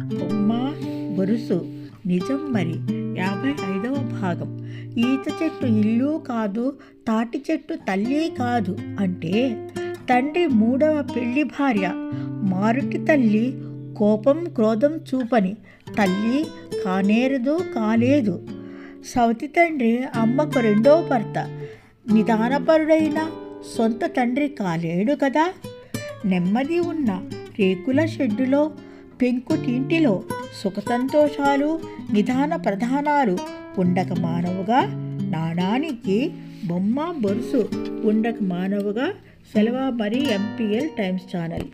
అమ్మా బొరుసు నిజం మరి. యాభై ఐదవ భాగం. ఈత చెట్టు ఇల్లు కాదు తాటి చెట్టు తల్లి కాదు అంటే తండ్రి మూడవ పెళ్ళి భార్య మారుటి తల్లి కోపం క్రోధం చూపని తల్లి కానేరదు కాలేదు. సవతి తండ్రి అమ్మకు రెండో భర్త. నిదానపరుడైన సొంత తండ్రి కాలేడు కదా? నెమ్మది ఉన్న రేకుల షెడ్డులో పెంకుటింటిలో సుఖసంతోషాలు నిదాన ప్రధానాలు ఉండక మానవుగా నాణానికి బొమ్మ బొరుసు ఉండక మానవుగా సెలవా మరి ఎంపీఎల్ టైమ్స్ ఛానల్.